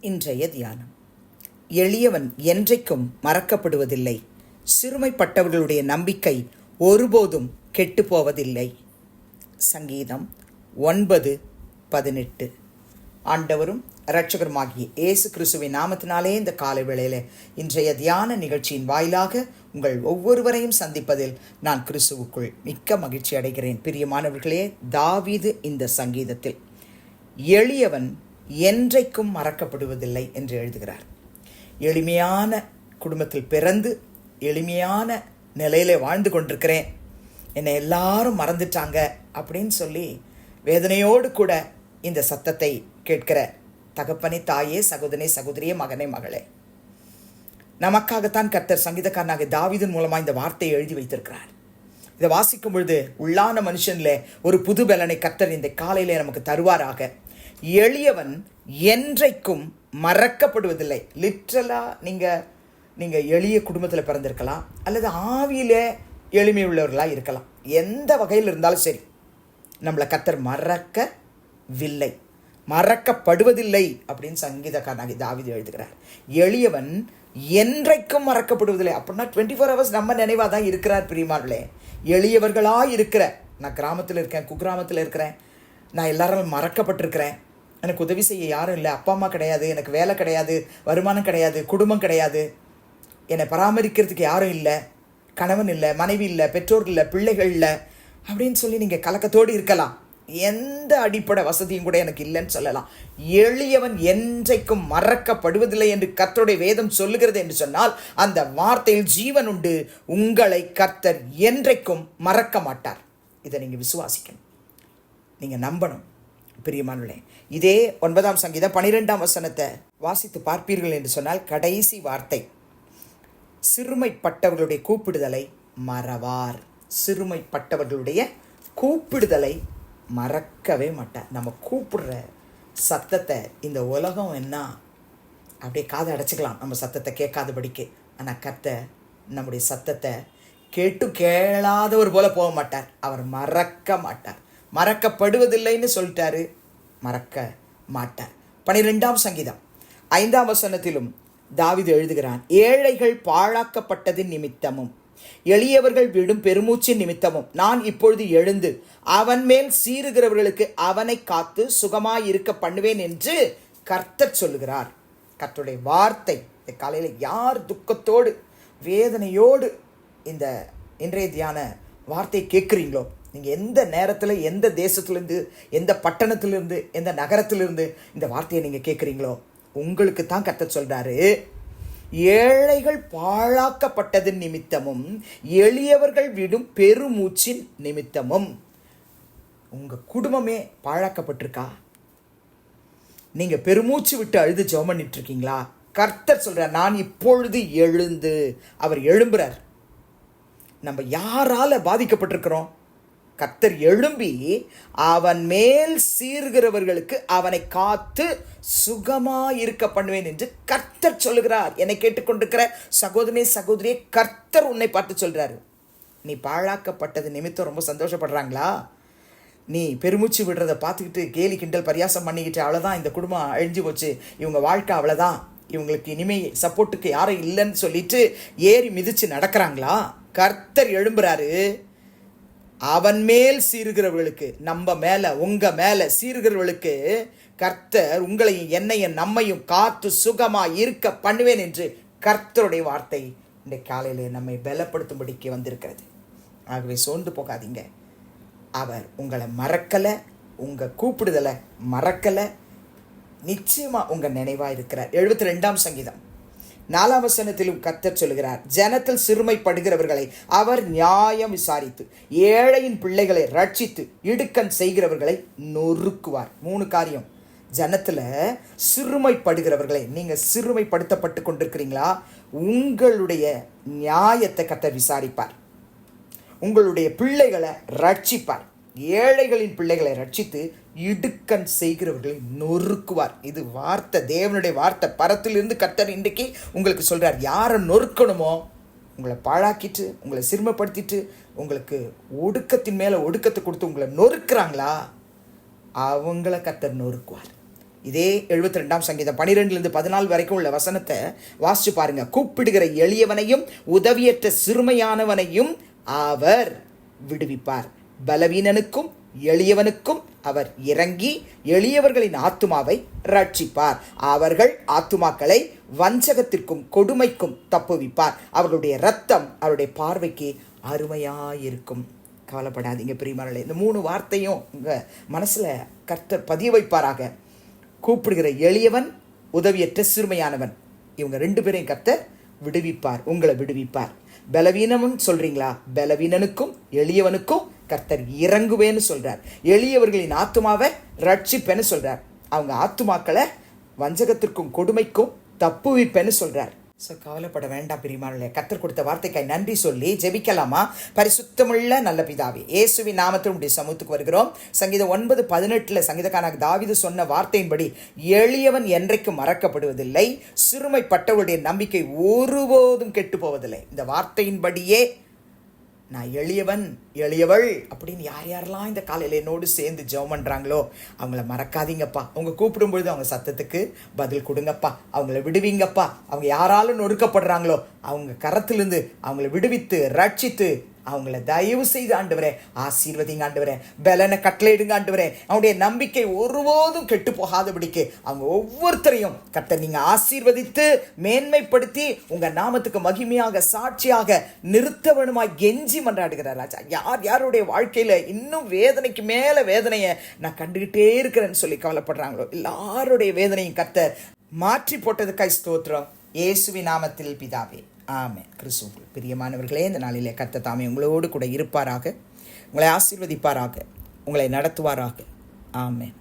இன்றைய தியானம். எளியவன் என்றைக்கும் மறக்கப்படுவதில்லை. சிறுமைப்பட்டவர்களுடைய நம்பிக்கை ஒருபோதும் கெட்டுப்போவதில்லை. சங்கீதம் ஒன்பது பதினெட்டு. ஆண்டவரும் இரட்சகருமாகிய இயேசு கிறிஸ்துவின் நாமத்தினாலே இந்த காலை வேளையில் இன்றைய தியான நிகழ்ச்சியின் வாயிலாக உங்கள் ஒவ்வொருவரையும் சந்திப்பதில் நான் கிறிஸ்துவுக்குள் மிக்க மகிழ்ச்சி அடைகிறேன். பிரியமானவர்களே தாவீது இந்த சங்கீதத்தில் எளியவன் என்றைக்கும் மறக்கப்படுவதில்லை என்று எழுதுகிறார். எளிமையான குடும்பத்தில் பிறந்து எளிமையான நிலையில் வாழ்ந்து கொண்டிருக்கிறேன். என்னை எல்லாரும் மறந்துட்டாங்க அப்படின்னு சொல்லி வேதனையோடு கூட இந்த சத்தத்தை கேட்கிற தகப்பனே தாயே சகோதரனே சகோதரியே மகனே மகளே. நமக்காகத்தான் கர்த்தர் சங்கீதக்காரனாக தாவிதன் மூலமாக இந்த வார்த்தையை எழுதி வைத்திருக்கிறார். இதை வாசிக்கும் பொழுது உள்ளான மனுஷனில் ஒரு புது பலனை கர்த்தர் இந்த காலையிலே நமக்கு தருவாராக. எளியவன் என்றைக்கும் மறக்கப்படுவதில்லை. லிட்ரலாக நீங்கள் நீங்கள் எளிய குடும்பத்தில் பிறந்திருக்கலாம் அல்லது ஆவியிலே எளிமை உள்ளவர்களாக இருக்கலாம். எந்த வகையில் இருந்தாலும் சரி நம்மளை கத்தர் மறக்கவில்லை. மறக்கப்படுவதில்லை அப்படின்னு சங்கீதக்காரனாகி தாவிதி எழுதுகிறார். எளியவன் என்றைக்கும் மறக்கப்படுவதில்லை. அப்படின்னா டுவெண்ட்டி ஃபோர் ஹவர்ஸ் நம்ம நினைவாக தான் இருக்கிறார் பிரியமார்களே எளியவர்களாக இருக்கிற நான் கிராமத்தில் இருக்கேன் குக்கிராமத்தில் இருக்கிறேன் நான் எல்லாரும் மறக்கப்பட்டிருக்கிறேன் எனக்கு உதவி செய்ய யாரும் இல்லை. அப்பா அம்மா கிடையாது. எனக்கு வேலை கிடையாது. வருமானம் கிடையாது. குடும்பம் கிடையாது. என்னை பராமரிக்கிறதுக்கு யாரும் இல்லை. கணவன் இல்லை. மனைவி இல்லை. பெற்றோர் இல்லை. பிள்ளைகள் இல்லை. அப்படின்னு சொல்லி நீங்கள் கலக்கத்தோடு இருக்கலாம். எந்த அடிப்படை வசதியும் கூட எனக்கு இல்லைன்னு சொல்லலாம். எளியவன் என்றைக்கும் மறக்கப்படுவதில்லை என்று கர்த்தருடைய வேதம் சொல்லுகிறது என்று சொன்னால் அந்த வார்த்தையில் ஜீவன் உண்டு. உங்களை கர்த்தர் என்றைக்கும் மறக்க மாட்டார். இதை நீங்கள் விசுவாசிக்கணும். நீங்கள் நம்பணும். பிரியமானே இதே ஒன்பதாம் சங்கீதம் பனிரெண்டாம் வசனத்தை வாசித்து பார்ப்பீர்கள் என்று சொன்னால் கடைசி வார்த்தை சிறுமைப்பட்டவர்களுடைய கூப்பிடுதலை மறவார். சிறுமைப்பட்டவர்களுடைய கூப்பிடுதலை மறக்கவே மாட்டார். நம்ம கூப்பிடுற சத்தத்தை இந்த உலகம் என்ன? அப்படியே காதை அடைச்சிக்கலாம். நம்ம சத்தத்தை கேட்காதபடிக்கு ஆனால் கத்த நம்முடைய சத்தத்தை கேட்டு கேளாதவர் போல போக மாட்டார். அவர் மறக்க மாட்டார். மறக்கப்படுவதில்லைன்னு சொல்லிட்டாரு. மறக்க மாட்டார். பனிரெண்டாம் சங்கீதம். ஐந்தாம் வசனத்திலும் தாவிது எழுதுகிறான் ஏழைகள் பாழாக்கப்பட்டதின் நிமித்தமும் எளியவர்கள் விடும் பெருமூச்சின் நிமித்தமும் நான் இப்பொழுது எழுந்து அவன் மேல் சீறுகிறவர்களுக்கு அவனை காத்து சுகமாயிருக்க பண்ணுவேன் என்று கர்த்தர் சொல்லுகிறார். கர்த்தருடைய வார்த்தை இந்த காலையில் யார் துக்கத்தோடு வேதனையோடு இந்த இன்றைய தியான வார்த்தையை கேட்குறீங்களோ நீங்கள் எந்த நேரத்தில் எந்த தேசத்துலேருந்து எந்த பட்டணத்திலிருந்து எந்த நகரத்திலிருந்து இந்த வார்த்தையை நீங்கள் கேட்குறீங்களோ உங்களுக்கு தான் கர்த்தர் சொல்கிறாரு ஏழைகள் பாழாக்கப்பட்டதின் நிமித்தமும் எளியவர்கள் விடும் பெருமூச்சின் நிமித்தமும் உங்கள் குடும்பமே பாழாக்கப்பட்டிருக்கா? நீங்கள் பெருமூச்சு விட்டு அழுது ஜெபம் பண்ணிட்டு இருக்கீங்களா கர்த்தர் சொல்கிறார் நான் இப்பொழுது எழுந்து அவர் எழும்புறார். நம்ம யாரால பாதிக்கப்பட்டிருக்கிறோம்? கர்த்தர் எழும்பி அவன் மேல் சீர்கிறவர்களுக்கு அவனை காத்து சுகமாக இருக்க பண்ணுவேன் என்று கர்த்தர் சொல்லுகிறார். என்னை கேட்டுக்கொண்டிருக்கிற சகோதரனே சகோதரியே கர்த்தர் உன்னை பார்த்து சொல்கிறாரு நீ பாழாக்கப்பட்டது நிமித்தம் ரொம்ப சந்தோஷப்படுறாங்களா? நீ பெருமூச்சு விடுறதை பார்த்துக்கிட்டு கேலி கிண்டல் பரியாசம் பண்ணிக்கிட்டு அவ்வளோதான் இந்த குடும்பம் அழிஞ்சு போச்சு. இவங்க வாழ்க்கை அவ்வளோதான் இவங்களுக்கு இனிமே சப்போர்ட்டுக்கு யாரும் இல்லைன்னு சொல்லிட்டு ஏறி மிதித்து நடக்கிறாங்களா? கர்த்தர் எழும்புறாரு. அவன் மேல் சீறுகிறவர்களுக்கு நம்ம மேலே உங்கள் மேலே சீறுகிறவர்களுக்கு கர்த்தர் உங்களையும் என்னையும் நம்மையும் காத்து சுகமாக இருக்க பண்ணுவேன் என்று கர்த்தருடைய வார்த்தை இந்த காலையில் நம்மை பலப்படுத்தும்படிக்கு வந்திருக்கிறது. ஆகவே சோர்ந்து போகாதீங்க. அவர் உங்களை மறக்கலை உங்கள் கூப்பிடுதலை மறக்கலை. நிச்சயமாக உங்கள் நினைவாக இருக்கிறார் எழுபத்தி ரெண்டாம் சங்கீதம். நாலாம் வசனத்திலும் கத்தர் சொல்கிறார் ஜனத்தில் சிறுமைப்படுகிறவர்களை அவர் நியாயம் விசாரித்து ஏழையின் பிள்ளைகளை ரட்சித்து இடுக்கன் செய்கிறவர்களை நொறுக்குவார். மூணு காரியம். ஜனத்தில் சிறுமைப்படுகிறவர்களை நீங்கள் சிறுமைப்படுத்தப்பட்டு கொண்டிருக்கிறீங்களா? உங்களுடைய நியாயத்தை கத்தர் விசாரிப்பார். உங்களுடைய பிள்ளைகளை ரட்சிப்பார். ஏழைகளின் பிள்ளைகளை ரட்சித்து இடுக்கன் செய்கிறவர்களை நொறுக்குவார். இது வார்த்தை தேவனுடைய வார்த்தை. பரத்திலிருந்து கர்த்தர் இன்றைக்கு உங்களுக்கு சொல்கிறார் யாரை நொறுக்கணுமோ உங்களை பாழாக்கிட்டு உங்களை சிறுமப்படுத்திட்டு உங்களுக்கு ஒடுக்கத்தின் மேலே ஒடுக்கத்தை கொடுத்து உங்களை நொறுக்கிறாங்களா? அவங்கள கத்தர் நொறுக்குவார். இதே எழுபத்தி ரெண்டாம் சங்கீதம் பனிரெண்டுலேருந்து பதினாலு வரைக்கும் உள்ள வசனத்தை வாசிச்சு பாருங்க. கூப்பிடுகிற எளியவனையும் உதவியற்ற சிறுமையானவனையும் அவர் விடுவிப்பார். பலவீனனுக்கும் எளியவனுக்கும் அவர் இறங்கி எளியவர்களின் ஆத்துமாவை ரட்சிப்பார் அவர்கள் ஆத்துமாக்களை வஞ்சகத்திற்கும் கொடுமைக்கும் தப்புவிப்பார். அவர்களுடைய ரத்தம் அவருடைய பார்வைக்கு அருமையாயிருக்கும். கவலைப்படாதீங்க பிரியமானே இந்த மூணு வார்த்தையும் உங்கள் மனசில் கர்த்தர் பதிய வைப்பாராக. கூப்பிடுகிற எளியவன் உதவியற்ற சிறுமையானவன். இவங்க ரெண்டு பேரையும் கர்த்தர் விடுவிப்பார் உங்களை விடுவிப்பார். பலவீனமும் சொல்கிறீங்களா பலவீனனுக்கும் எளியவனுக்கும் கர்த்தர் இறங்குவேன்னு சொல்கிறார் எளியவர்களின் ஆத்துமாவை ரட்சிப்பேன்னு சொல்கிறார் அவங்க ஆத்துமாக்களை வஞ்சகத்திற்கும் கொடுமைக்கும் தப்புவிப்பேன்னு சொல்கிறார் ஸோ கவலைப்பட வேண்டாம் பிரிமானே கத்தர் கொடுத்த வார்த்தைக்காய் நன்றி சொல்லி ஜெபிக்கலாமா? பரிசுத்தமுள்ள நல்ல பிதாவே இயேசுவி நாமத்தில் உடைய சமூகத்துக்கு வருகிறோம். சங்கீதம் ஒன்பது பதினெட்டில் சங்கீதக்கான தாவிது சொன்ன வார்த்தையின்படி எளியவன் என்றைக்கும் மறக்கப்படுவதில்லை. சிறுமைப்பட்டவருடைய நம்பிக்கை ஒருபோதும் கெட்டு போவதில்லை. இந்த வார்த்தையின்படியே நான் எளியவன் எளியவள் அப்படின்னு யார் யாரெல்லாம் இந்த காலையில் என்னோடு சேர்ந்து ஜெபம் பண்ணுறாங்களோ அவங்கள மறக்காதீங்கப்பா. அவங்க கூப்பிடும்பொழுது அவங்க சத்தத்துக்கு பதில் கொடுங்கப்பா. அவங்கள விடுவீங்கப்பா. அவங்க யாராலும் நொறுக்கப்படுறாங்களோ அவங்க கரத்திலிருந்து அவங்கள விடுவித்து ரட்சித்து அவங்கள தயவு செய்து ஆண்டவரே ஆசீர்வதிங்க ஆண்டவரே. பலனை கட்டளையிடுங்க ஆண்டவரே. அவனுடைய நம்பிக்கை ஒருபோதும் கெட்டு போகாதபடிக்கு அவங்க ஒவ்வொருத்தரையும் கர்த்தர் நீங்க ஆசீர்வதித்து மேன்மைப்படுத்தி உங்க நாமத்துக்கு மகிமையாக சாட்சியாக நிறுத்த வேணுமா கெஞ்சி மன்றாடுகிறார் ராஜா. யார் யாருடைய வாழ்க்கையில இன்னும் வேதனைக்கு மேல வேதனையை நான் கண்டுகிட்டே இருக்கிறேன்னு சொல்லி கவலைப்படுறாங்களோ? எல்லாருடைய வேதனையும் கர்த்தர் மாற்றி போட்டதுக்காய் ஸ்தோத்திரம். இயேசுவி நாமத்தில் பிதாவே. ஆமே கிறிஸ்துவுக்குள் பிரியமானவர்களே இந்த நாளிலே கத்த தாமே உங்களோடு கூட இருப்பாராக. உங்களை ஆசீர்வதிப்பாராக. உங்களை நடத்துவாராக. ஆமே